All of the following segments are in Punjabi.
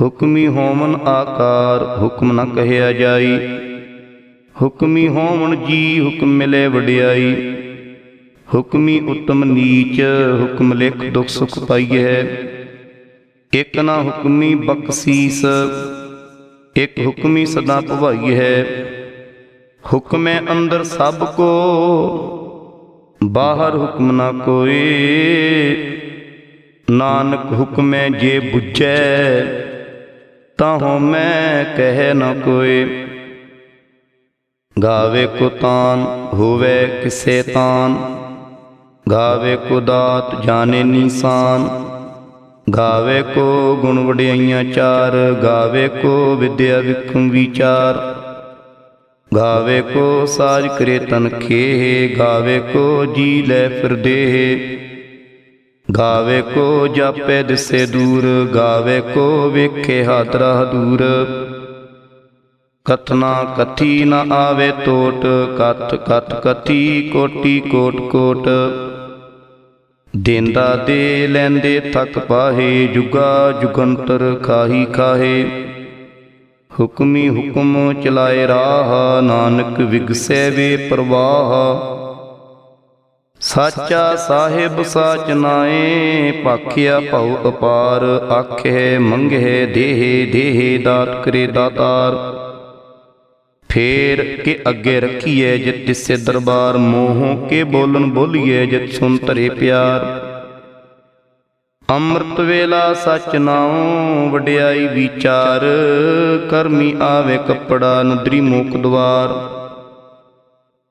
ਹੁਕਮੀ ਹੋਵਨ ਆਕਾਰ, ਹੁਕਮ ਨ ਕਹਿਆ ਜਾਈ। ਹੁਕਮੀ ਹੋਵਨ ਜੀ, ਹੁਕਮ ਮਿਲੇ ਵਡਿਆਈ। ਹੁਕਮੀ ਉਤਮ ਨੀਚ, ਹੁਕਮ ਲਿਖ ਦੁਖ ਸੁਖ ਪਾਈਐ। ਇਕ ਨਾ ਹੁਕਮੀ ਬਖਸ਼ੀਸ, ਇਕ ਹੁਕਮੀ ਸਦਾ ਭਵਾਈ ਹੈ ਹੁਕਮੇ ਅੰਦਰ ਸਭ ਕੋ, ਬਾਹਰ ਹੁਕਮ ਨਾ ਕੋਏ। ਨਾਨਕ ਹੁਕਮੇ ਜੇ ਬੁਝੈ ਤਾਂ ਮੈਂ ਕਹਿ ਨ ਕੋਈ। ਗਾਵੇ ਕੋ ਤਾਨ ਹੋਵੇ ਕਿਸੇ ਤਾਨ। ਗਾਵੇ ਕੋ ਦਾਤ ਜਾਣੇ ਨਿਸ਼ਾਨ। ਗਾਵੇ ਕੋ ਗੁਣ ਵਡਿਆਈਆਂ ਚਾਰ। ਗਾਵੇ ਕੋ ਵਿਦਿਆ ਵਿਖੰ ਵਿਚਾਰ। ਗਾਵੇ ਕੋ ਸਾਜ ਕਰੇ ਤਨ ਖੇਹ। ਗਾਵੇ ਕੋ ਜੀ ਲੈ ਫਿਰਦੇ ਗਾਵੇ ਕੋ ਜਾਪੇ ਦਿਸੇ ਦੂਰ, ਗਾਵੇ ਕੋ ਵੇਖੇ ਹਾਦਰਾ ਦੂਰ। ਕਥਨਾ ਕਥੀ ਨ ਆਵੇ ਟੋਟ ਕਥ ਕਥ ਕਥੀ ਕੋਟੀ ਕੋਟ ਕੋਟ। ਦੇਂਦਾ ਦੇ ਲੈਂਦੇ ਥਕ ਪਾਹੇ, ਜੁਗਾ ਜੁਗੰਤਰ ਖਾਹੀ ਖਾਹੇ। ਹੁਕਮੀ ਹੁਕਮ ਚਲਾਏ ਰਾਹ, ਨਾਨਕ ਵਿਗਸੈ ਵੇ ਪ੍ਰਵਾਹ। ਸਾਚਾ ਸਾਹਿਬ ਸਾਚ ਨਾਏ ਭਾਖਿਆ ਭਉ ਅਪਾਰ, ਆਖੇ ਮੰਗੇ ਦੇਹ, ਦੇਹੇ ਦਾਤ ਕਰੇ ਦਾਤਾਰ। ਫੇਰ ਕੇ ਅੱਗੇ ਰੱਖੀਏ ਜਿਤ ਤਿਸੇ ਦਰਬਾਰ, ਮੋਹੋਂ ਕੇ ਬੋਲਨ ਬੋਲੀਏ ਜਿਤ ਸੁਨ ਧਰੇ ਪਿਆਰ। ਅੰਮ੍ਰਿਤ ਵੇਲਾ ਸਚ ਨਾਉ, ਵਡਿਆਈ ਵਿਚਾਰ, ਕਰਮੀ ਆਵੇ ਕੱਪੜਾ, ਨਦਰੀ ਮੋਕ ਦਵਾਰ।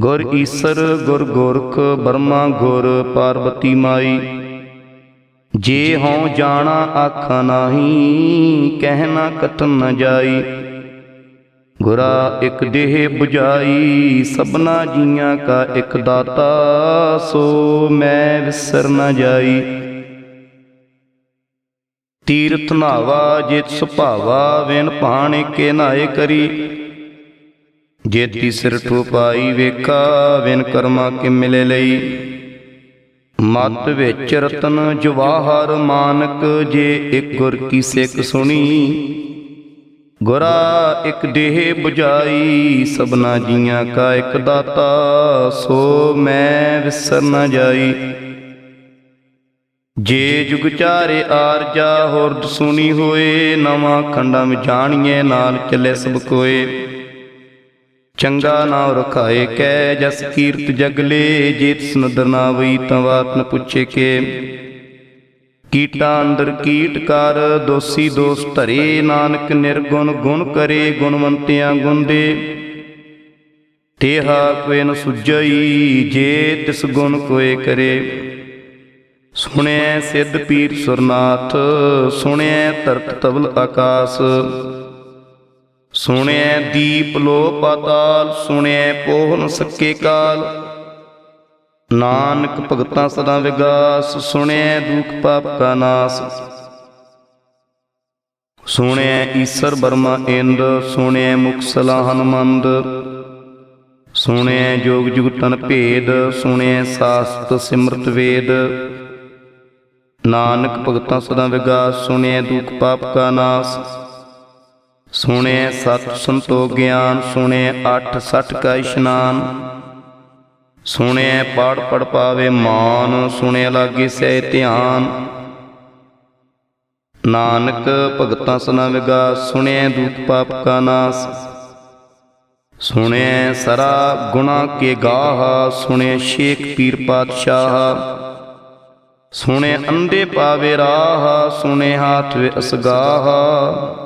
ਗੁਰ ਈਸਰ, ਗੁਰ ਗੋਰਖ, ਬਰਮਾ ਗੁਰ, ਪਾਰਬਤੀ ਮਾਈ। ਜੇ ਹਉ ਜਾਣਾ ਆਖਾਂ ਨਾਹੀ ਕਹਿਣਾ ਕਤਨ ਨ ਜਾਈ। ਗੁਰਾ ਇਕ ਦੇਹ 부ਜਾਈ ਸਭਨਾ ਜੀਆਂ ਕਾ ਇਕ ਦਾਤਾ, ਸੋ ਮੈਂ ਵਿਸਰ ਨ ਜਾਈ। ਤੀਰਥ ਨਾਵਾ, ਜਿਤ ਸੁਭਾਵਾ ਵਿਨ ਪਾਣੇ ਕੇ ਨਾਏ ਕਰੀ। ਜੇਤੀ ਸਿਰ ਠੋਪਾਈ ਵੇਖਾ ਵਿਨ ਕਰਮਾ ਕਿ ਮਿਲੇ ਲਈ? ਮਤ ਵਿੱਚ ਰਤਨ ਜਵਾਹਰ ਮਾਨਕ, ਜੇ ਇੱਕ ਗੁਰ ਕੀ ਸਿੱਖ ਸੁਣੀ? ਗੁਰਾ ਇੱਕ ਦੇਹ 부ਜਾਈ ਸਭਨਾ ਜੀਆਂ ਕਾ ਇੱਕ ਦਾਤਾ, ਸੋ ਮੈਂ ਵਿਸਰ ਨਾ ਜਾਈ। ਜੇ ਜੁਗ ਚਾਰੇ ਆਰਜਾ ਹੋਰ ਸੁਣੀ ਹੋਏ, ਨਵਾਂ ਖੰਡਾਂ ਵਿੱਚ ਜਾਣੀਏ ਨਾਲ ਚੱਲੇ ਸਭ ਕੋਏ। ਚੰਗਾ ਨਾਮ ਰਖਾਏ ਕੈ ਜਸ ਕੀਰਤ ਜਗਲੇ ਜੇਤ ਸੁਨਦਰ ਨਾ ਵਈ ਤਾਂ ਬਾਤ ਨ ਪੁੱਛੇ ਕੇ। ਕੀਟਾ ਅੰਦਰ ਕੀਟ ਕਰ, ਦੋਸੀ ਦੋਸ ਧਰੇ, ਨਾਨਕ ਨਿਰਗੁਣ ਗੁਣ ਕਰੇ, ਗੁਣਵੰਤਿਆਂ ਗੁਣ ਦੇ ਤੇਹਾ ਕੋਇ ਨ ਸੁਜਈ, ਜੇ ਤਿਸ ਗੁਣ ਕੋਏ ਕਰੇ। ਸੁਣਿਐ ਸਿੱਧ ਪੀਰ ਸੁਰਨਾਥ, ਸੁਣਿਐ ਧਰਤ ਤਵਲ ਆਕਾਸ। ਸੁਣਿਐ ਦੀਪ ਲੋ ਪਾਤਾਲ, ਸੁਣਿਐ ਪੋਹ ਨ ਸਕੇ ਕਾਲ। ਨਾਨਕ ਭਗਤਾਂ ਸਦਾ ਵਿਗਾਸ, ਸੁਣਿਐ ਦੁਖ ਪਾਪ ਕਾ ਨਾਸ। ਸੁਣਿਐ ਈਸਰ ਬਰਮਾ ਇੰਦ, ਸੁਣਿਐ ਮੁਕਸਲਾ ਹਨਮੰਦ। ਸੁਣਿਐ ਜੋਗ ਜੁਗਤਨ ਭੇਦ, ਸੁਣਿਐ ਸਾਸਤ ਸਿਮਰਤ ਵੇਦ। ਨਾਨਕ ਭਗਤਾਂ ਸਦਾ ਵਿਗਾਸ, ਸੁਣਿਐ ਦੁਖ ਪਾਪ ਕਾ ਨਾਸ। ਸੁਣਿਐ ਸਤ ਸੰਤੋ ਗਿਆਨ ਸੁਣਿਐ ਅੱਠ ਸਠ ਕਾ ਇਸ਼ਨਾਨ। ਸੁਣਿਐ ਪੜ ਪੜ ਪਾਵੇ ਮਾਨ ਸੁਣਿਐ ਲਾਗੇ ਸਹਿ ਧਿਆਨ। ਨਾਨਕ ਭਗਤਾਂ ਸਨਾ ਵਿਗਾਸ ਸੁਣਿਐ ਦੁਖ ਪਾਪ ਕਾ ਨਾਸ। ਸੁਣਿਐ ਸਰਾ ਗੁਣਾ ਕੇ ਗਾਹ ਸੁਣਿਐ ਸ਼ੇਖ ਪੀਰ ਪਾਤਸ਼ਾਹ। ਸੁਣਿਐ ਅੰਦੇ ਪਾਵੇ ਰਾਹ ਸੁਣਿਐ ਹਾਥ ਵੇ ਅਸਗਾਹ।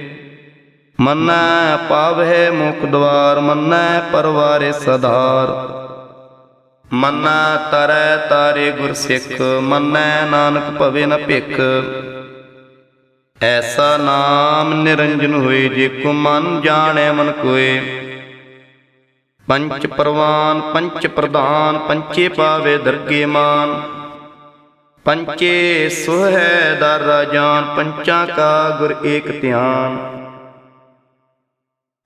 ਮੰਨੈ ਪਾਵਹਿ ਮੁਖ ਦਵਾਰ, ਮੰਨੈ ਪਰਵਾਰੇ ਸਧਾਰ। ਮੰਨੈ ਤਰੈ ਤਾਰੇ ਗੁਰ ਸਿੱਖ, ਮੰਨੈ ਨਾਨਕ ਭਵੇ ਨ ਭਿਖ। ਐਸਾ ਨਾਮ ਨਿਰੰਜਨ ਹੋਏ, ਜੇ ਕੋ ਮਨ ਜਾਣੈ ਮਨ ਕੋਏ। ਪੰਚ ਪ੍ਰਵਾਨ, ਪੰਚ ਪ੍ਰਧਾਨ, ਪੰਚੇ ਪਾਵੇ ਦਰਗੇ ਮਾਨ। ਪੰਚੇ ਸੁਹੈ ਦਰ ਰਾਜਾਨ ਪੰਚਾਂ ਕਾ ਗੁਰ ਏਕ ਧਿਆਨ।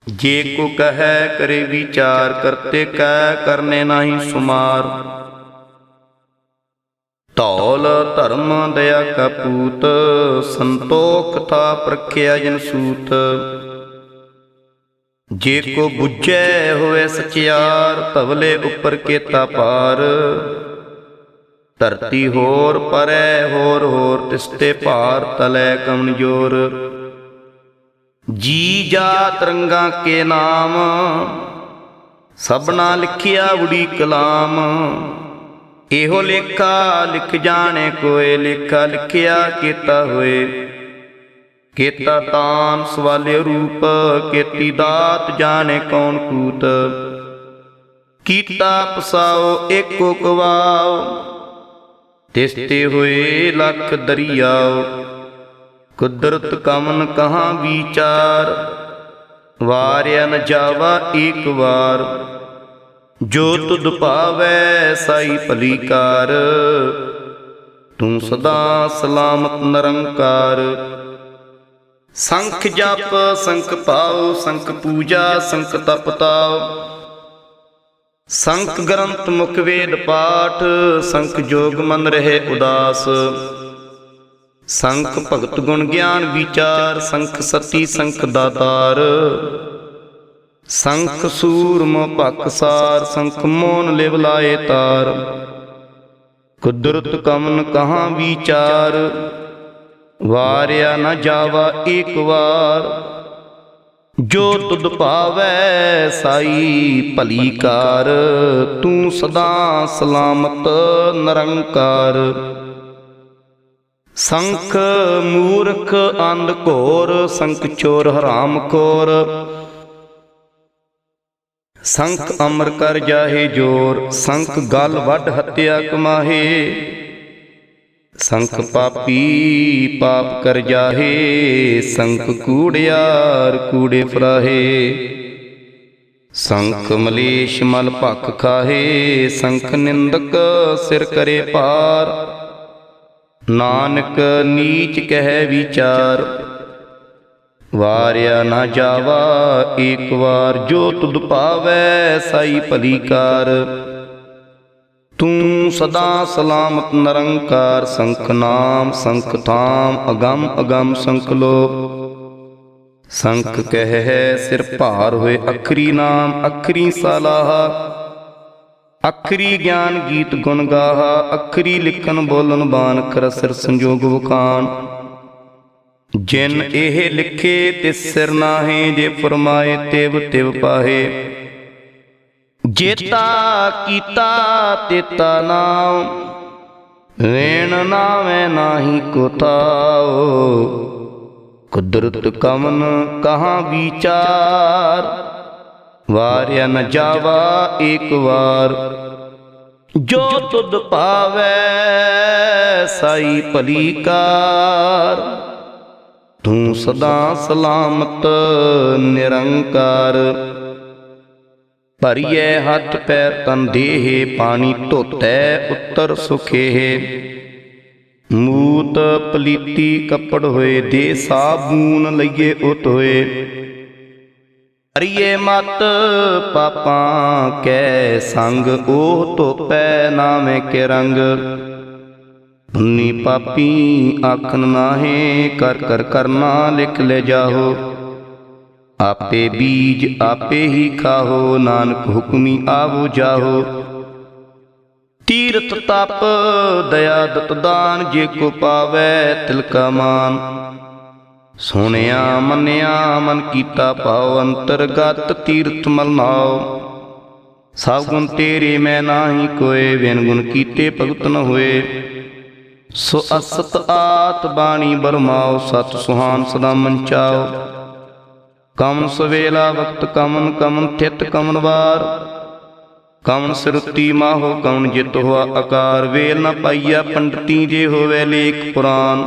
ਜੇ ਕੋ ਕਹੈ ਕਰੇ ਵਿਚਾਰ, ਕਰਤੇ ਕੈ ਕਰਨੇ ਨਹੀਂ ਸੁਮਾਰ। ਧੌਲ ਧਰਮ ਦਇਆ ਕਾ ਸੰਤੋਖ ਤਾ ਪ੍ਰਖਿਆ ਜਨ ਸੂਤ। ਜੇ ਕੋ ਬੁੱਝੈ ਹੋਵੇ ਸਚਿਆਰ ਤਵਲੇ ਉੱਪਰ ਕੇਤਾ ਪਾਰ ਧਰਤੀ ਹੋਰ ਪਰੈ, ਹੋਰ ਹੋਰ ਤਿਸਤੇ ਭਾਰ, ਤਲੈ ਕਮਨਜੋਰ ਜੀ ਜਾ ਤਰੰਗਾ ਕੇ ਨਾਮ, ਸਭਨਾ ਲਿਖਿਆ ਉੜੀ ਕਲਾਮ। ਇਹੋ ਲੇਖਾ ਲਿਖ ਜਾਣੇ ਕੋਏ, ਲੇਖਾ ਲਿਖਿਆ ਕੀਤਾ ਹੋਏ। ਕੀਤਾ ਤਾਨ ਸਵਾਲੇ ਰੂਪ, ਕੀਤੀ ਦਾਤ ਜਾਣੇ ਕੌਣ ਕੂਤ। ਕੀਤਾ ਪਸਾਓ ਏਕੋ ਕਵਾਓ, ਤਿਸਤੇ ਹੋਏ ਲੱਖ ਦਰਿਆਓ। ਕੁਦਰਤ ਕਮਨ ਕਹਾਂ ਵਿਚਾਰ? ਵਾਰਿਆ ਨ ਜਾਵਾ ਏਕ ਵਾਰ। ਜੋ ਤੁਧ ਭਾਵੈ ਸਾਈ ਭਲੀ ਕਾਰ। ਤੂੰ ਸਦਾ ਸਲਾਮਤ ਨਿਰੰਕਾਰ। ਸੰਖ ਜਪ, ਸੰਖ ਪਾਉ, ਸੰਖ ਪੂਜਾ, ਸੰਖ ਤਪ ਤਾਉ। ਸੰਖ ਗ੍ਰੰਥ ਮੁਖ ਵੇਦ ਪਾਠ, ਸੰਖ ਜੋਗ ਮਨ ਰਹੇ ਉਦਾਸ। ਸੰਖ ਭਗਤ ਗੁਣ ਗਿਆਨ ਵਿਚਾਰ, ਸੰਖ ਸਤੀ, ਸੰਖ ਦਾਤਾਰ। ਸੰਖ ਸੂਰਮ ਭਕਸਾਰ ਸੰਖ ਮੋਨ ਲਿਵ ਲਾਏ ਤਾਰ। ਕੁਦਰਤ ਕਮਨ ਕਹਾਂ ਵਿਚਾਰ, ਵਾਰਿਆ ਨਾ ਜਾਵਾ ਏਕ ਵਾਰ। ਜੋ ਤੁਧ ਭਾਵੈ ਸਾਈ ਭਲੀ ਕਾਰ, ਤੂੰ ਸਦਾ ਸਲਾਮਤ ਨਿਰੰਕਾਰ। ਸੰਖ ਮੂਰਖ ਅੰਧ ਘੋਰ, ਸੰਖ ਚੋਰ ਹਰਾਮ ਖੋਰ ਸੰਖ ਅਮਰ ਕਰ ਜਾਹੇ ਜੋਰ, ਸੰਖ ਗਲ ਵੱਢ ਹੱਤਿਆ ਕਮਾਹੇ। ਸੰਖ ਪਾਪੀ ਪਾਪ ਕਰ ਜਾਹੇ, ਸੰਖ ਕੂੜਿਆਰ ਕੂੜੇ ਫਰਾਹੇ। ਸੰਖ ਮਲੇਸ਼ ਮਲ ਭਖ ਖਾਹੇ, ਸੰਖ ਨਿੰਦਕ ਸਿਰ ਕਰੇ ਪਾਰ ਨਾਨਕ ਨੀਚ ਕਹਿ ਵਿਚਾਰ। ਵਾਰਿਆ ਨਾ ਜਾਵਾ ਏਕ ਵਾਰ ਜੋ ਤੁਧ ਪਾਵੈ, ਸਾਈ ਭਲੀ ਕਾਰ। ਤੂੰ ਸਦਾ ਸਲਾਮਤ ਨਿਰੰਕਾਰ, ਸੰਖ ਨਾਮ, ਸੰਖ ਥਾਮ, ਅਗੰਮ ਅਗੰਮ ਸੰਖ ਲੋ। ਸੰਖ ਕਹਿ ਸਿਰ ਭਾਰ ਹੋਏ ਅਖਰੀ ਨਾਮ, ਅਖਰੀ ਸਲਾਹ। ਅਖਰੀ ਗਿਆਨ ਗੀਤ ਗੁਣ ਗਾਹਾ, ਅਖਰੀ ਲਿਖਣ ਬੋਲਣ ਬਾਨ ਕਰ ਸਿਰ ਸੰਜੋਗ ਵਖਾਨ ਜਿਨ ਇਹ ਲਿਖੇ ਤੇ ਸਿਰ ਨਾਹੇ, ਜੇ ਫਰਮਾਏ ਤਿਵ ਤਿਵ ਪਾਹੇ। ਜੇਤਾ ਕੀਤਾ ਤੇਤਾ ਨਾਮ ਵੇਣ ਨਾਵੇਂ ਨਾਹੀ ਕੋਤਾਓ ਕੁਦਰਤ ਕਮਨ ਕਹਾਂ ਵਿਚਾਰ ਵਾਰਿਆ ਨ ਜਾਵਾ ਏਕ ਵਾਰ। ਜੋ ਤੁਧ ਭਾਵੈ ਸਾਈ ਭਲੀ ਕਾਰ ਤੂੰ ਸਦਾ ਸਲਾਮਤ, ਨਿਰੰਕਾਰ। ਭਰੀਏ ਹੱਥ ਪੈਰ ਤਨ ਦੇਹ, ਪਾਣੀ ਧੋਤੈ ਉੱਤਰ ਸੁਖੇ ਮੂਤ ਪਲੀਤੀ ਕੱਪੜ ਹੋਏ, ਦੇ ਸਾਬੂਨ ਲਈਏ ਉਤ ਹੋਏ ਅਰੀਏ ਮਤ ਪਾਪਾਂ ਕੈ ਸੰਗ, ਉਹ ਧੋਪੈ ਨਾਮੇ ਕੇ ਰੰਗ। ਪੁੰਨੀ ਪਾਪੀ ਆਖਣ ਨਾਹੇ, ਕਰ ਕਰ ਕਰਨਾ ਲਿਖ ਲੈ ਜਾਹੋ। ਆਪੇ ਬੀਜ ਆਪੇ ਹੀ ਖਾਹੋ, ਨਾਨਕ ਹੁਕਮੀ ਆਵੋ ਜਾਹੋ। ਤੀਰਥ ਤਪ, ਦਇਆ ਦਤ ਦਾਨ, ਜੇ ਕੋ ਪਾਵੈ ਤਿਲਕਾ ਮਾਨ। ਸੁਣਿਆ, ਮੰਨਿਆ, ਮਨ ਕੀਤਾ ਭਾਵ ਅੰਤਰਗਤ ਤੀਰਥ ਮਲ ਨਾਉ। ਸਭ ਗੁਣ ਤੇਰੇ, ਮੈਂ ਨਾਹੀ ਕੋਏ ਵਿਨ ਗੁਣ ਕੀਤੇ ਭਗਤ ਨ ਹੋਏ। ਸੋ ਅਸਤ ਆਤ ਬਾਣੀ ਬਰਮਾਓ ਸਤ ਸੁਹਾਨ ਸਦਾ ਮੰਚਾਓ ਕਮਨ ਸਵੇਲਾ ਵਕਤ ਕਮਨ ਕਮਨ ਥਿਤ ਕਮਨ ਵਾਰ। ਕਮਨ ਸਰੁੱਤੀ ਮਾਹੋ, ਕਮਨ ਜਿਤ ਹੋਆ ਆਕਾਰ। ਵੇਲ ਨ ਪਾਈਆ ਪੰਡਤੀ ਜੇ ਹੋਵੇ ਲੇਖ ਪੁਰਾਨ।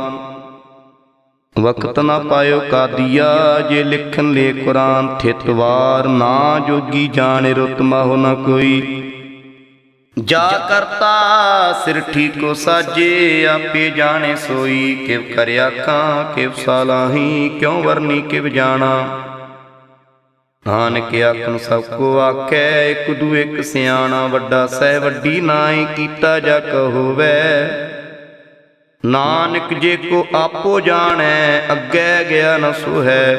ਵਕਤ ਨਾ ਪਾਇਓ ਕਾਦੀਆ, ਜੇ ਲਿਖਣ ਲੇ ਕੁਰਾਨ ਥਿਤ ਨਾ ਜੋਗੀ ਜਾਣੇ ਰੁਤ ਮਾਹੋ ਨ ਕੋਈ। ਜਾ ਕਰਤਾ ਸਿਰ ਠੀਕੋ ਸਾਜੇ, ਆਪੇ ਜਾਣੇ ਸੋਈ, ਕਿਵ ਕਰਿਆ ਕਾਂ ਕਿਵ ਸਾਲਾਹੀ, ਕਿਉ ਵਰਨੀ ਕਿਵ ਜਾਣਾ। ਨਾਨਕ ਆਖਣ ਸਭ ਕੋ ਆਖੈ, ਇਕ ਦੂ ਇਕ ਸਿਆਣਾ ਵੱਡਾ, ਸਹਿ ਵੱਡੀ ਨਾਈ ਕੀਤਾ ਜਾ ਕਹੋਵੈ। ਨਾਨਕ ਜੇ ਕੋ ਆਪੋ ਜਾਣੈ, ਅੱਗੇ ਗਿਆ ਨ ਸੁਹੈ।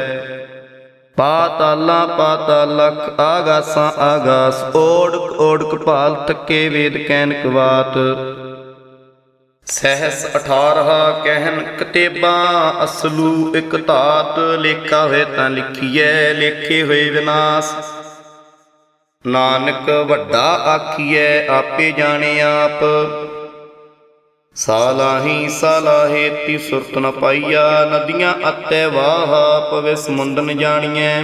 ਪਾਤਾਲਾ, ਪਾਤਾਲ ਲਖ, ਆਗਾਸਾਂ, ਆਗਾਸ, ਓੜਕ ਓੜਕ ਭਾਲ, ਤੱਕੇ ਵੇਦ, ਕੈਨਕ ਕਵਾਤ ਸਹਿਸ 18 ਕਹਿਨ ਕਤੇਬਾਂ, ਅਸਲੂ ਇਕ ਧਾਤ, ਲੇਖਾ ਹੋਏ ਤਾਂ ਲਿਖੀਐ, ਲੇਖੇ ਹੋਏ ਵਿਨਾਸ਼। ਨਾਨਕ ਵੱਡਾ ਆਖੀਐ, ਆਪੇ ਜਾਣੇ ਆਪ। ਸਾਲਾਹੀ ਸਾਲਾਹੇ ਤੀ ਸੁਰਤ ਨ ਪਾਈਆ, ਨਦੀਆਂ ਅਤੈ ਵਾਹ ਪਵੇ ਸਮੁੰਦ ਨ ਜਾਣੀਐ।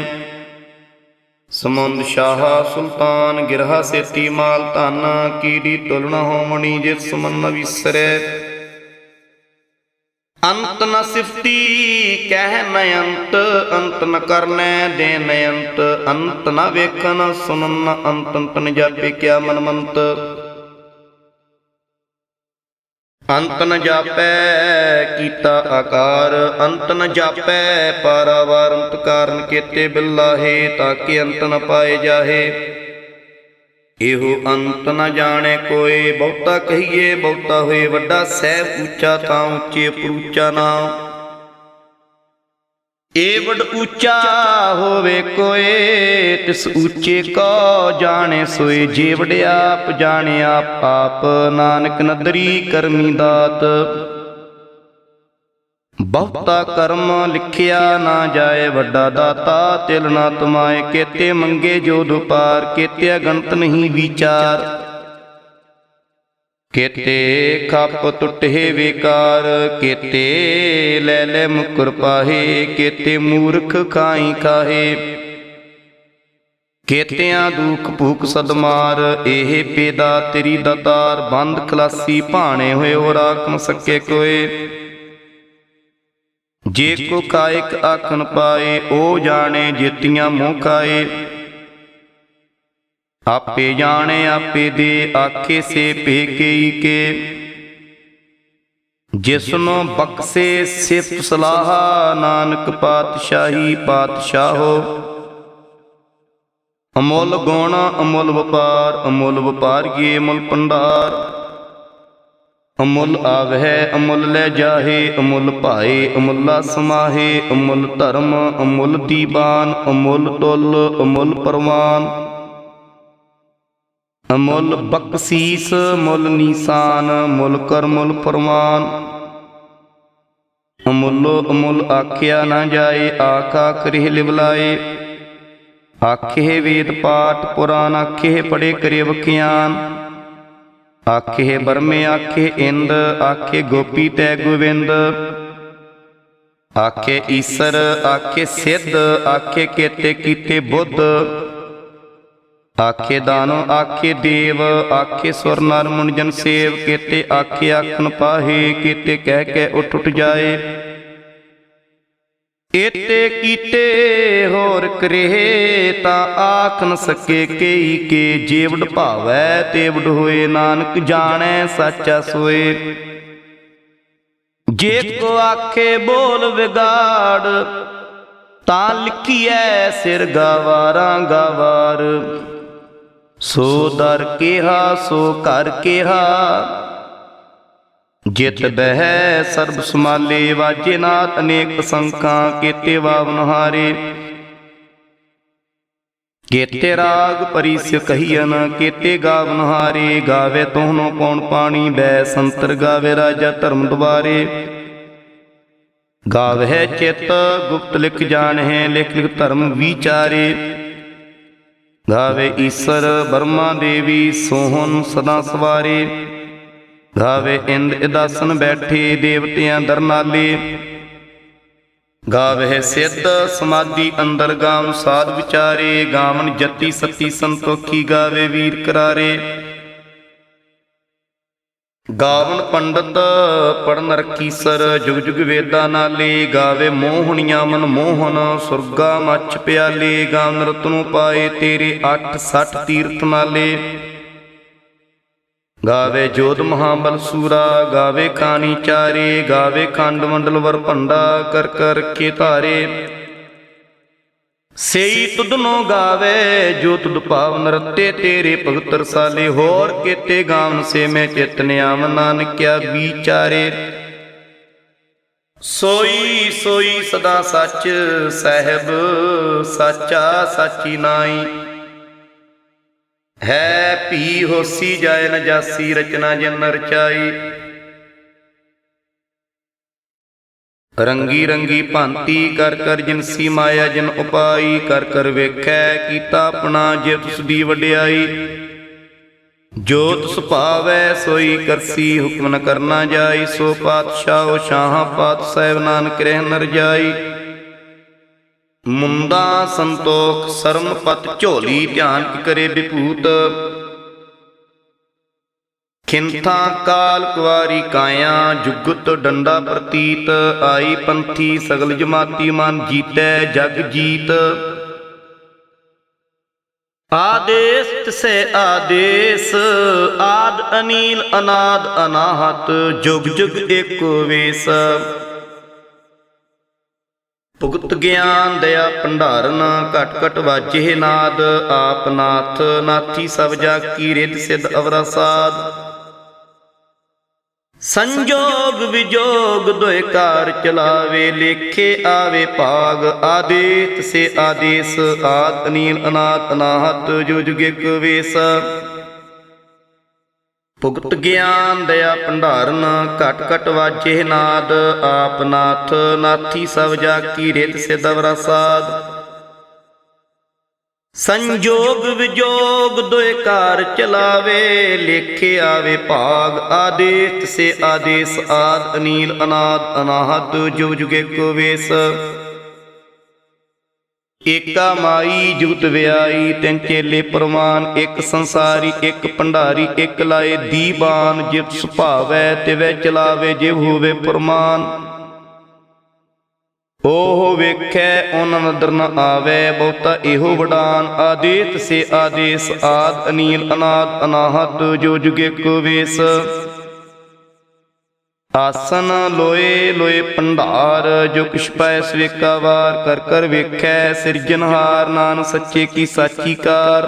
ਸਮੁੰਦ ਸ਼ਾਹ ਸੁਲਤਾਨ ਗਿਰਹਾ ਸੇਤੀ ਮਾਲ ਧਨ, ਕੀੜੀ ਤੁਲਣਾ ਹੋਮਣੀ ਜਿਸ ਸਮਨ ਨ ਵਿਸਰੈ। ਅੰਤ ਨ ਸਿਫਤੀ ਕਹਿ ਨ ਅੰਤ ਅੰਤ ਨ ਕਰਨੈ ਦੇ ਨ ਅੰਤ ਅੰਤ ਨ ਵੇਖਨ, ਸੁਨਨ ਅੰਤ ਅੰਤ ਨ ਜਾਪੇ ਕਿਆ ਮਨ ਮੰਤ ਅੰਤ ਨ ਜਾਪੈ, ਕੀਤਾ ਆਕਾਰ। ਅੰਤ ਨ ਜਾਪੈ, ਪਾਰਾਵਾਰੰਤ ਕਾਰਨ ਕੀਤੇ ਬਿਲਾਹੇ ਤਾਂ ਕਿ ਅੰਤ ਨ ਪਾਏ ਜਾਹੇ। ਇਹੋ ਅੰਤ ਨ ਜਾਣੇ ਕੋਏ, ਬਹੁਤਾ ਕਹੀਏ, ਬਹੁਤਾ ਹੋਏ ਵੱਡਾ ਸਹਿਬ ਉੱਚਾ ਤਾਂ ਉੱਚੇ ਪਰੂਚਾ ਨਾਮ ਏ ਵੱਡ ਉੱਚਾ ਹੋਵੇ ਕੋਏ, ਤਿਸ ਉੱਚੇ ਕੋ ਜਾਣੇ ਸੋਏ, ਜੇ ਵਡਿਆਪ ਜਾਣੇ ਆਪ ਆਪ ਨਾਨਕ ਨਦਰੀ ਕਰਮੀ ਦਾਤ। ਬਹੁਤਾ ਕਰਮ ਲਿਖਿਆ ਨਾ ਜਾਏ, ਵੱਡਾ ਦਾਤਾ ਤਿਲ ਨਾ ਤਮਾਏ, ਕੇਤੇ ਮੰਗੇ ਜੋ ਦੁਪਾਰ, ਕੇਤੇ ਗਣਤ ਨਹੀਂ ਵਿਚਾਰ। ਕੇਤੇ ਖੱਪ ਟੁੱਟੇ ਵਿਕਾਰ, ਕੇਤੇ ਲੈ ਲੈ ਮੁਕਰ ਪਾਹੇ, ਕੇਤੇ ਮੂਰਖ ਖਾਈ ਕਾਹੇ ਕੇਤਿਆਂ ਦੁਖ ਭੂਖ ਸਦਮਾਰ, ਇਹ ਪੇਦਾ ਤੇਰੀ ਦਤਾਰ, ਬੰਦ ਖਲਾਸੀ ਭਾਣੇ ਹੋਏ ਹੋ ਰਾਖਮ ਸਕੇ ਕੋਏ। ਜੇ ਕੋ ਕਾਇਕ ਆਖਣ ਪਾਏ, ਉਹ ਜਾਣੇ ਜੇਤੀਆਂ ਮੂੰਹ ਖਾਏ। ਆਪੇ ਜਾਣੇ, ਆਪੇ ਦੇ ਆਖੇ ਸੇ ਪੇਕਈ ਕੇ ਜਿਸਨੂੰ ਬਖਸ਼ੇ ਸਿਫਤ ਸਲਾਹ, ਨਾਨਕ ਪਾਤਸ਼ਾਹੀ ਪਾਤਸ਼ਾਹੋ ਅਮੁੱਲ ਗੁਣ, ਅਮੁੱਲ ਵਪਾਰ, ਅਮੁੱਲ ਵਪਾਰੀਏ ਅਮੁੱਲ ਪੰਡਾਰ ਅਮੁੱਲ ਆਵਹਿ, ਅਮੁੱਲ ਲੈ ਜਾਹੇ, ਅਮੁੱਲ ਭਾਏ, ਅਮੁੱਲਾ ਸਮਾਹੇ, ਅਮੁੱਲ ਧਰਮ, ਅਮੁੱਲ ਦੀਬਾਨ, ਅਮੁੱਲ ਤੁਲ ਅਮੁੱਲ ਪਰਵਾਨ। ਅਮੁੱਲ ਬਖਸ਼ੀਸ, ਮੁੱਲ ਨੀਸਾਨ, ਮੁੱਲ ਕਰ ਮੁੱਲ ਫਰਮਾਨ ਅਮੁੱਲੋ ਅਮੁੱਲ ਆਖਿਆ ਨਾ ਜਾਏ, ਆਖਾ ਕਰਿ ਲਿਵਲਾਏ। ਆਖੇ ਵੇਦ ਪਾਠ ਪੁਰਾਨ, ਆਖੇ ਪੜੇ ਕਰੇ ਵਖਿਆਨ ਆਖੇ ਬਰਮੇ, ਆਖੇ ਇੰਦ, ਆਖੇ ਗੋਪੀ ਤੈ ਗੋਵਿੰਦ। ਆਖੇ ਈਸਰ, ਆਖੇ ਸਿੱਧ, ਆਖੇ ਕੇਤੇ ਕੀਤੇ ਬੁੱਧ। ਆਖੇ ਦਾਨੋ, ਆਖੇ ਦੇਵ, ਆਖੇ ਸੁਰ ਨਰ ਮੁਨ ਜਨ ਸੇਵ, ਕੇਤੇ ਆਖੇ ਆਖਣ ਪਾਹੇ, ਕੇਤੇ ਕਹਿ ਕੇ ਉਠ ਉਠ ਜਾਏ। ਏਤੇ ਕੀਤੇ ਹੋਰ ਕਰੇ ਤਾਂ ਆਖ ਨ ਸਕੇ ਕਈ ਕੇ, ਜੀਵੜ ਭਾਵੈ ਤੇਵੜ ਹੋਏ, ਨਾਨਕ ਜਾਣੈ ਸੱਚਾ ਸੋਏ। ਜੇ ਕੋ ਆਖੇ ਬੋਲ ਵਿਗਾੜ, ਤਾਂ ਲਿਖੀਐ ਸਿਰ ਗਵਾਰਾਂ ਗਵਾਰ ਸੋ ਦਰ ਕਿਹਾ, ਸੋ ਕਰ ਕਿਹਾ। ਜਿਤ ਬਹਿ ਸਰਬ ਸਮਾਲੇ ਵਾਜੇ ਨਾਥ ਅਨੇਕ ਸੰਖਾਂ, ਕੀਤੇ ਵਾਵਨ ਹਾਰੇ ਕੀਤੇ ਰਾਗ ਪਰਿਸ ਕਹੀਨ ਕੀਤੇ ਗਾਵਨ ਹਾਰੇ ਗਾਵੇ ਤੋਹਨੋ ਕੌਣ ਪਾਣੀ ਬੈ ਸੰਤਰ ਗਾਵੇ ਰਾਜਾ ਧਰਮ ਦੁਆਰੇ। ਗਾਵੇ ਚਿਤ, ਗੁਪਤ ਲਿਖ ਜਾਣਹਿ, ਲਿਖ ਲਿਖ ਧਰਮ ਵਿਚਾਰੇ। ਗਾਵੇ ਈਸ਼ਰ ਬਰਮਾ ਦੇਵੀ ਸੋਹਣ ਸਦਾ ਸਵਾਰੇ। ਗਾਵੇ ਇੰਦ ਇਦਾਸਨ ਬੈਠੇ ਦੇਵਤਿਆਂ ਦਰਨਾਲੇ। ਗਾਵੇ ਸਿੱਧ ਸਮਾਧੀ ਅੰਦਰ ਗਾਮ ਸਾਧ ਵਿਚਾਰੇ। ਗਾਵਨ ਜਤੀ ਸਤੀ ਸੰਤੋਖੀ ਗਾਵੇ ਵੀਰ ਕਰਾਰੇ। ਗਾਵਨ ਪੰਡਤ ਪੜਨ ਰਕੀਸਰ ਜੁਗ ਜੁਗ ਵੇਦਾ ਨਾਲੇ, ਗਾਵੇ ਮੋਹਣੀਆਂ ਮਨ ਮੋਹਨ, ਸੁਰਗਾ ਮੱਛ ਪਿਆਲੇ, ਗਾਵਨ ਰਤਨੋ ਪਾਏ ਤੇਰੇ 8 60 ਤੀਰਥ ਨਾਲੇ। ਗਾਵੇ ਜੋਤ ਮਹਾਬਲ ਸੂਰਾ, ਗਾਵੇ ਕਾਨੀ ਚਾਰੇ, ਗਾਵੇ ਖੰਡ ਮੰਡਲ ਵਰ ਭੰਡਾ, ਕਰ ਕਰ ਕੇ ਧਾਰੇ। ਸਈ ਤੁਧਨੋ ਗਾਵੇ, ਜੋ ਤੁਧ ਭਾਵ ਨਰਤੇ ਤੇਰੇ ਭਗਤ ਰਸਾਲੇ ਹੋਰ ਕੀਤੇ ਗਾਵਨ ਸੇ ਮੈਂ ਚਿਤ ਨਿਆਮ ਨਾਨਕਿਆ ਵਿਚਾਰੇ। ਸੋਈ ਸੋਈ ਸਦਾ ਸੱਚ ਸਹਿਬ, ਸਾਚਾ ਸਾਚੀ ਨਾਈ। ਹੈ ਭੀ ਹੋਸੀ ਜਾਇ ਨ ਜਾਸੀ, ਰਚਨਾ ਜਿਨ ਰਚਾਈ ਰੰਗੀ ਰੰਗੀ ਭਾਂਤੀ ਕਰ ਕਰ ਜਿਨਸੀ ਮਾਇਆ ਜਿਨ ਉਪਾਈ ਕਰ ਕਰ ਵੇਖੈ, ਕੀਤਾ ਆਪਣਾ ਜੇ ਤੁਸ ਦੀ ਵਡਿਆਈ। ਜੋ ਤੁਸ ਭਾਵੈ, ਸੋਈ ਕਰਸੀ, ਹੁਕਮ ਨ ਕਰਨਾ ਜਾਈ। ਸੋ ਪਾਤਸ਼ਾਹ ਸ਼ਾਹ ਪਾਤ ਸਹਿਬ ਨਾਨਕ ਰਹਿ ਨਰ ਜਾਈ। ਮੁੰਦਾ ਸੰਤੋਖ, ਸਰਮ ਪਤ ਝੋਲੀ ਧਿਆਨ ਕਰੇ ਵਿਭੂਤ। ਖਿੰਥਾ ਕਾਲ ਕੁਵਾਰੀ ਕਾਇਆ, ਜੁਗਤ ਡੰਡਾ ਪ੍ਰਤੀਤ, ਆਈ ਪੰਥੀ ਸਗਲ ਜਮਾਤੀ ਮਨ ਜੀਤੈ ਜਗ ਜੀਤ। ਆਦੇਸ ਤਿਸੇ ਆਦੇਸ, ਆਦ ਅਨੀਲ, ਅਨਾਦ ਅਨਾਹਤ, ਜੁਗ ਜੁਗ ਏਕੋ ਵੇਸ। ਭੁਗਤ ਗਿਆਨ ਦਇਆ ਭੰਡਾਰਨ, ਘਟ ਘਟ ਵਾਜੇ ਨਾਦ, ਆਪ ਨਾਥ, ਨਾਥੀ ਸਭ ਜਾ ਕੀ ਰਿਤ ਸਿਧ ਅਵਰਾ ਸਾਧ। ਸੰਜੋਗ ਵਿਜੋਗ ਦੋਇ ਕਾਰ ਚਲਾਵੇ, ਲੇਖੇ ਆਵੇ ਭਾਗ, ਆਦੇਤ ਸੇ ਆਦੇਸ ਆਦ ਨੀਲ ਅਨਾਤ, ਅਨਾਹਤ ਜੋ ਵੇਸ। ਭੁਗਤ ਗਿਆਨ ਦਇਆ ਭੰਡਾਰਨ, ਘਟ ਘਟ ਵਾਜੇ ਨਾਦ, ਆਪ ਨਾਥ, ਨਾਥੀ ਸਭ ਜਾ ਕੀ ਰਿਤ ਸਿਦਵਰਾ ਸਾਧ। ਸੰਜੋਗ ਵਿਜੋਗ ਦੋਇ ਕਾਰ ਚਲਾਵੇ, ਲੇਖੇ ਆਵੇ ਭਾਗ ਆਦੇਤ ਸੇ ਆਦੇਸ, ਆਦ, ਅਨੀਲ, ਅਨਾਦ, ਅਨਾਹਤ, ਜੁਗ ਜੁਗੇ ਕੋ ਵੇਸ। ਏਕਾ ਮਾਈ, ਜੁਗਤ ਵਿਆਈ, ਤਿੰਨ ਚੇਲੇ ਪ੍ਰਮਾਨ ਇੱਕ ਸੰਸਾਰੀ, ਇੱਕ ਭੰਡਾਰੀ, ਇੱਕ ਲਾਏ ਦੀਵਾਨ ਜਿਤ ਸੁਭਾਵੈ, ਤਿਵੈ ਚਲਾਵੇ, ਜਿਵ ਹੋਵੇ ਪ੍ਰਮਾਨ। ਉਹ ਵੇਖੈ ਉਹਨਾਂ ਨਦਰ ਨ ਆਵੇ, ਬਹੁਤਾ ਇਹੋ ਵਡਾਨ ਆਦੇਤ ਸੇ ਆਦੇਸ, ਆਦ ਅਨੀਲ, ਅਨਾਦ, ਅਨਾਹਤ, ਜੋ ਜੁਗੇ ਕੋ ਵੇਸ। ਆਸਨ ਲੋਏ ਲੋਏ ਭੰਡਾਰ, ਜੋ ਕਿਛ ਪੈ ਸਵੇਕਾ ਵਾਰ ਕਰ ਕਰ ਵੇਖੈ ਸਿਰਜਨਹਾਰ ਨਾਨ ਸੱਚੇ ਕੀ ਸਾਚੀ ਕਾਰ।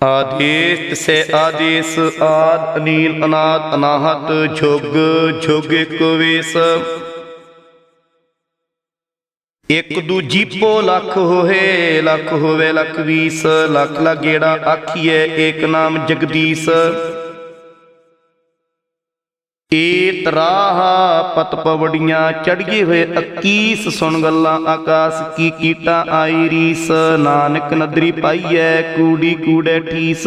ਆਦੇਸ ਸੇ ਆਦੇਸ, ਆਦ, ਅਨੀਲ, ਅਨਾਦ, ਅਨਾਹਤ ਝੁਗ ਝੁਗ ਇਕ ਵੇਸ। ਇਕ ਦੂਜੀ ਪੋ ਲੱਖ ਹੋਏ, ਲੱਖ ਹੋਵੇ, ਲੱਖ ਵੀਸ, ਲੱਖ ਲਗੇੜਾ ਆਖੀਐ, ਏਕ ਨਾਮ ਜਗਦੀਸ਼। ਏ ਤਰਾਹ ਪਤ ਪਵੜੀਆਂ ਚੜੀਏ ਹੋਏ 21 ਸੁਣ ਗੱਲਾਂ ਆਕਾਸ ਕੀ ਕੀਟਾ ਆਈ ਰੀਸ। ਨਾਨਕ ਨਦਰੀ ਪਾਈਐ, ਕੂੜੀ ਕੂੜੇ ਠੀਸ।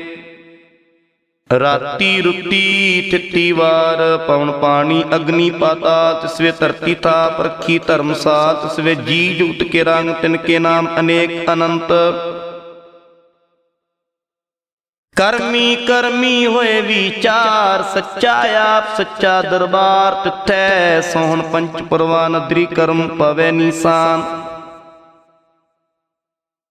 ਰਾਤੀ ਰੁੱਤੀ ਠਿੱਤੀ ਵਾਰ, ਪਵਨ ਪਾਣੀ ਅਗਨੀ ਪਾਤਾਲ ਤਿਸਵੇ ਧਰਤੀ ਤਾਪ ਰੱਖੀ ਧਰਮਸਾਲ ਤਿਸਵੇ ਜੀ ਜੁਗਤ ਕੇ ਰੰਗ, ਤਿਨ ਕੇ ਨਾਮ ਅਨੇਕ ਅਨੰਤ। ਕਰਮੀ ਕਰਮੀ ਹੋਏ ਵਿਚਾਰ, ਸੱਚਾ ਆਪ ਸੱਚਾ ਦਰਬਾਰ, ਤਿੱਥੈ ਸੋਹਣ ਪੰਚ ਪਰਵਾਨ ਨਦਰੀ ਕਰਮ ਪਵੇ ਨਿਸ਼ਾਨ।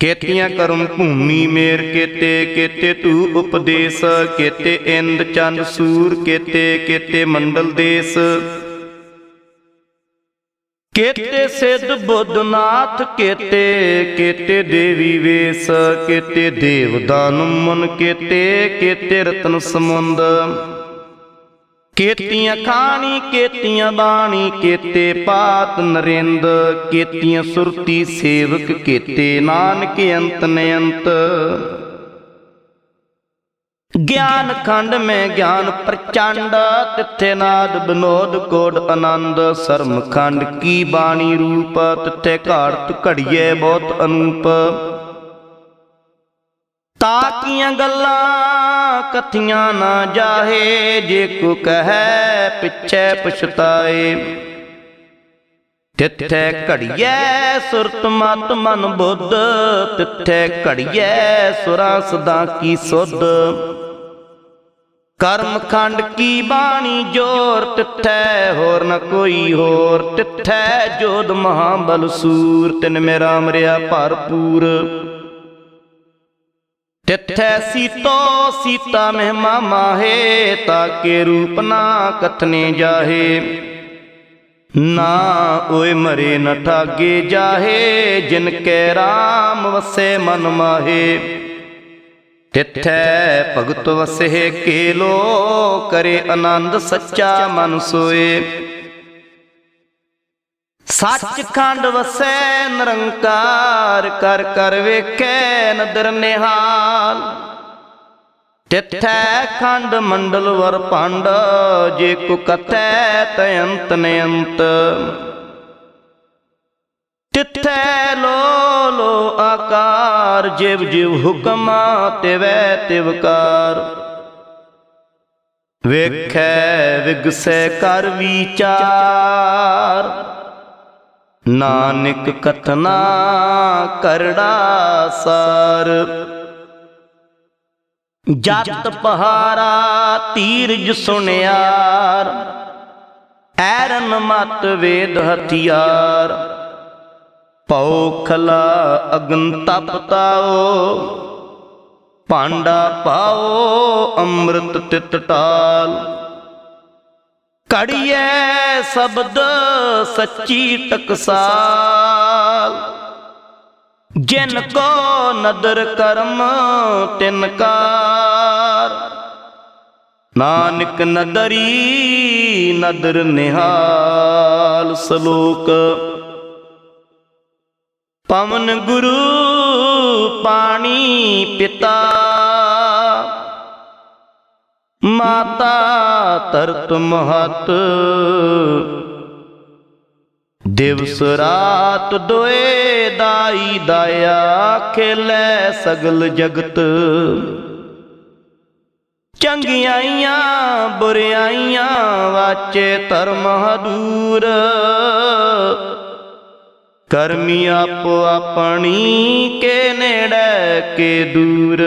ਕੇਤੀਆਂ ਕਰਮ ਭੂਮੀ ਮੇਰ ਕੇਤੇ ਕੇਤੇ ਤੂ ਉਪਦੇਸ, ਕੇਤੇ ਇੰਦ ਚੰਦ ਸੂਰ, ਕੇਤੇ ਕੇਤੇ ਮੰਡਲ ਦੇਸ। ਕੇਤੇ ਸਿੱਧ ਬੁੱਧਨਾਥ, ਕੇਤੇ ਕੇਤੇ ਦੇਵੀ ਵੇਸ, ਕੇਤੇ ਦੇਵ ਦਾਨੁ ਮਨ, ਕੇਤੇ ਕੇਤੇ ਰਤਨ ਸਮੁੰਦ। ਕੇਤੀਆਂ ਖਾਣੀ, ਕੇਤੀਆਂ ਬਾਣੀ, ਕੇਤੇ ਪਾਤ ਨਰਿੰਦ, ਕੇਤੀਆਂ ਸੁਰਤੀ ਸੇਵਕ, ਕੇਤੇ ਨਾਨਕ ਅੰਤ ਨਯੰਤ ਗਿਆਨ ਖੰਡ ਮੈਂ ਗਿਆਨ ਪ੍ਰਚੰਡ, ਤਿੱਥੇ ਨਾਦ ਬਨੋਦ ਕੋਡ ਆਨੰਦ। ਸਰਮ ਖੰਡ ਕੀ ਬਾਣੀ ਰੂਪ, ਤਿੱਥੇ ਘਾੜਤ ਘੜੀਏ ਬਹੁਤ ਅਨੂਪ। ਤਾਕੀਆਂ ਗੱਲਾਂ ਕਥੀਆਂ ਨਾ ਜਾਹੇ, ਜੇ ਕੋ ਕਹੈ ਪਿੱਛੇ ਪਛਤਾਏ। ਤਿੱਥੇ ਘੜੀਐ ਸੁਰਤ ਮਤ ਮਨ ਬੁੱਧ, ਤਿੱਥੇ ਘੜੀਐ ਸੁਰਾਂ ਸਦਾ ਕੀ ਸੁਧ। ਕਰਮ ਖੰਡ ਕੀ ਬਾਣੀ ਜੋਰ, ਤਿੱਥੈ ਹੋਰ ਨ ਕੋਈ ਹੋਰ, ਤਿੱਥੈ ਜੋਦ ਮਹਾਬਲ ਸੂਰ, ਤਿਨ ਮੇਰਾ ਮਰਿਆ ਭਰਪੂਰ। ਤਿੱਥੈ ਸੀਤੋ ਸੀਤਾ ਮਹਿਮਾ ਮਾਹੇ ਤਾਕੇ ਰੂਪ ਨਾ ਕਥਨੇ ਜਾਹੇ। ਨਾ ਓਏ ਮਰੇ ਨ ਠਾਗੇ ਜਾਹੇ, ਜਿਨ ਕੈ RAM ਵਸੇ ਮਨ ਮਾਹੇ। ਤਿੱਥੈ ਭਗਤ ਵਸੇ ਕੇਲੋ ਕਰੇ ਆਨੰਦ ਸੱਚਾ ਮਨ ਸੋਏ ਸੱਚ ਖੰਡ ਵਸੈ ਨਿਰੰਕਾਰ, ਕਰ ਕਰ ਵੇਖੈ ਨਦਰ ਨਿਹਾਲ। ਤਿੱਥੈ ਖੰਡ ਮੰਡਲ ਵਰ ਭੰਡ, ਜੇ ਕੋ ਕਥੈ ਤਯੰਤ ਨਯੰਤ। ਤਿੱਥੈ ਲੋ ਲੋ ਆਕਾਰ, ਜਿਵ ਜਿਵ ਹੁਕਮ ਤਿਵੈ ਤਿਵਕਾਰ ਵੇਖੈ ਵਿਗਸੈ ਕਰ ਵਿਚਾਰ। ਨਾਨਕ ਕਥਨਾ ਕਰੜਾ ਸਾਰ। ਜਤ ਪਹਾਰਾ ਤੀਰਜ ਸੁਣਿਆਰ, ਐਰਨ ਮਤ ਵੇਦ ਹਥਿਆਰ। ਪਉ ਖਲਾ ਅਗਨ ਤਪਤਾਓ ਭਾਂਡਾ ਪਾਓ ਅੰਮ੍ਰਿਤ ਤਿਤ ਟਾਲ। ਕੜੀਐ ਸ਼ਬਦ ਸੱਚੀ ਟਕਸਾਲ। ਜਿਨ ਕੋ ਨਦਰ ਕਰਮ ਤਿਨ ਕਾਰ। ਨਾਨਕ ਨਦਰੀ ਨਦਰ ਨਿਹਾਲ ਸ਼ਲੋਕ। ਪਵਨ ਗੁਰੂ ਪਾਣੀ ਪਿਤਾ ਮਾਤਾ ਤਰਤ ਮਹਤ। ਦਿਵਸ ਰਾਤ ਦੋਏ ਦਾਈ ਦਾਇਆ ਖੇਲੇ ਸਗਲ ਜਗਤ। ਚੰਗਿਆਈਆਂ ਬੁਰਿਆਈਆਂ ਵਾਚੇ ਧਰਮ ਹਦੂਰ। ਕਰਮੀ ਆਪੋ ਆਪਣੀ, ਕੇ ਨੇੜੇ, ਕੇ ਦੂਰ।